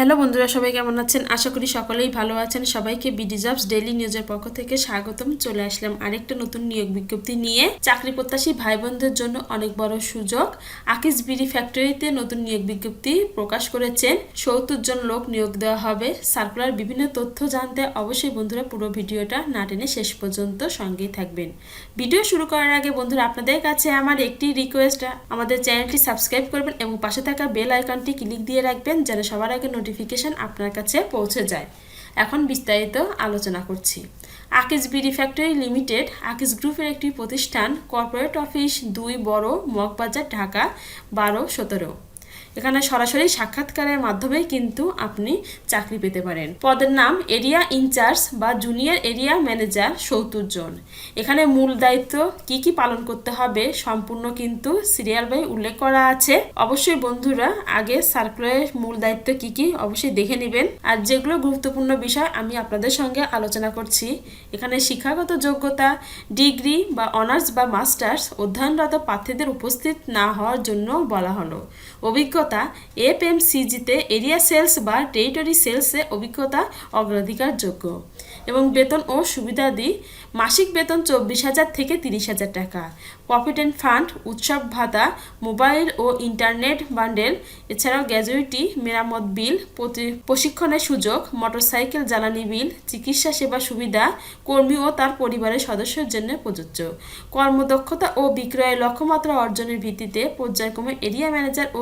Hello বন্ধুরা, সবাই কেমন আছেন? আশা করি সকলেই ভালো আছেন। সবাইকে বিডি জবস ডেইলি নিউজের পক্ষ থেকে স্বাগতম। চলে আসলাম আরেকটা নতুন নিয়োগ বিজ্ঞপ্তি নিয়ে। চাকরি প্রত্যাশী ভাই বোনদের জন্য অনেক বড় সুযোগ। আকিস বিডি ফ্যাক্টরিতে নতুন নিয়োগ বিজ্ঞপ্তি প্রকাশ করেছেন। সত্তর জন লোক নিয়োগ দেওয়া হবে। সার্কুলার বিভিন্ন তথ্য জানতে অবশ্যই বন্ধুরা পুরো ভিডিওটা না টেনে শেষ পর্যন্ত সঙ্গেই থাকবেন। ভিডিও শুরু করার আগে বন্ধুরা, আপনাদের কাছে আমার একটি রিকোয়েস্ট আমাদের চ্যানেলটি সাবস্ক্রাইব করবেন এবং পাশে থাকা বেল আইকনটি ক্লিক দিয়ে রাখবেন, যেন সবার আগে নোটিফিকেশন আপনার কাছে পৌঁছে যায়। এখন বিস্তারিত আলোচনা করছি। Akij BD factory limited Akij গ্রুপের একটি প্রতিষ্ঠান, কর্পোরেট অফিস দুই বড়, মগবাজার, ঢাকা, বারো সতেরো। এখানে সরাসরি সাক্ষাৎকারের মাধ্যমেই কিন্তু আপনি চাকরি পেতে পারেন। পদের নাম এরিয়া ইনচার্জ বা জুনিয়র এরিয়া ম্যানেজার সত্তর জন। এখানে মূল দায়িত্ব কি কি পালন করতে হবে সম্পূর্ণ কিন্তু সিরিয়াল বাই উল্লেখ করা আছে। অবশ্যই বন্ধুরা আগে সার্কুলারের মূল দায়িত্ব কি কি অবশ্যই দেখে নেবেন। আর যেগুলো গুরুত্বপূর্ণ বিষয় আমি আপনাদের সঙ্গে আলোচনা করছি। এখানে শিক্ষাগত যোগ্যতা, ডিগ্রি বা অনার্স বা মাস্টার্স অধ্যয়নরত প্রার্থীদের উপস্থিত না হওয়ার জন্য বলা হলো। অভিজ্ঞতা, এফএমসিজিতে এরিয়া সেলস বা টেরিটরি সেলসে অভিজ্ঞতা অগ্রাধিকারযোগ্য এবং বেতন ও সুবিধাদি মাসিক বেতন চব্বিশ হাজার থেকে তিরিশ হাজার টাকা। প্রভিডেন্ট ফান্ড উৎসব ভাতা, মোবাইল ও ইন্টারনেট বান্ডেল, এছাড়াও গ্র্যাজুইটি মেরামত বিল প্রশিক্ষণের সুযোগ, মোটরসাইকেল, জ্বালানি বিল, চিকিৎসা সেবা সুবিধা, কর্মী ও তার পরিবারের সদস্যের জন্য প্রযোজ্য। কর্মদক্ষতা ও বিক্রয়ের লক্ষ্যমাত্রা অর্জনের ভিত্তিতে পর্যায়ক্রমে এরিয়া ম্যানেজার ও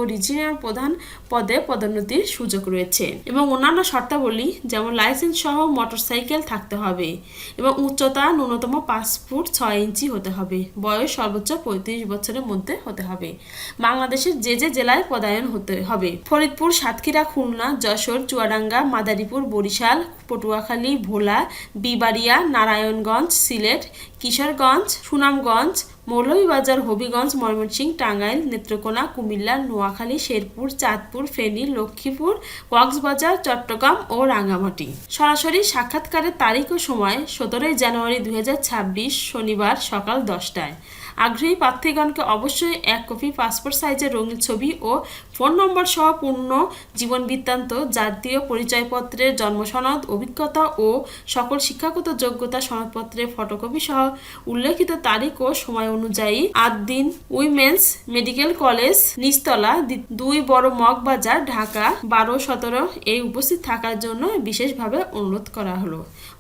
রিজিয়নাল প্রধান পদে পদোন্নতির সুযোগ রয়েছে এবং অন্যান্য শর্তাবলী যেমন লাইসেন্স সহ মোটরসাইকেল থাকতে হবে এবং উচ্চতা ন্যূনতম পাঁচ ফুট ছয় ইঞ্চি হতে হবে। বয়স সর্বোচ্চ পঁয়ত্রিশ বছরের মধ্যে হতে হবে। বাংলাদেশের যে যে জেলায় পদায়ন হতে হবে। ফরিদপুর, সাতক্ষীরা, খুলনা, যশোর, চুয়াডাঙ্গা, মাদারীপুর, বরিশাল, পটুয়াখালী, ভোলা, বিবাড়িয়া, নারায়ণগঞ্জ, সিলেট, কিশোরগঞ্জ, সুনামগঞ্জ মৌলভীবাজার, হবিগঞ্জ, ময়মনসিংহ, টাঙ্গাইল, নেত্রকোনা, কুমিল্লা, নোয়াখালী, শেরপুর, চাঁদপুর, ফেনী, লক্ষ্মীপুর, কক্সবাজার, চট্টগ্রাম ও রাঙ্গামাটি। সরাসরি সাক্ষাৎকারের তারিখ ও সময় সতেরোই জানুয়ারি দু হাজার ছাব্বিশ শনিবার সকাল দশটায়। আগ্রহী প্রার্থীগণকে অবশ্যই এক কপি পাসপোর্ট সাইজের রঙিন ছবি ও ফোন নম্বর সহ পূর্ণ জীবন বৃত্তান্ত, জাতীয় পরিচয়পত্রের জন্মসনদ অভিজ্ঞতা ও সকল শিক্ষাগত যোগ্যতা সনদপত্রের ফটোকপি সহ উল্লেখিত তারিখ ও সময় অনুযায়ী আট দিন উইমেন্স মেডিকেল কলেজ নিচতলা দুই বড় মগবাজার, ঢাকা, বারো সতেরো এই উপস্থিত থাকার জন্য বিশেষভাবে অনুরোধ করা হলো।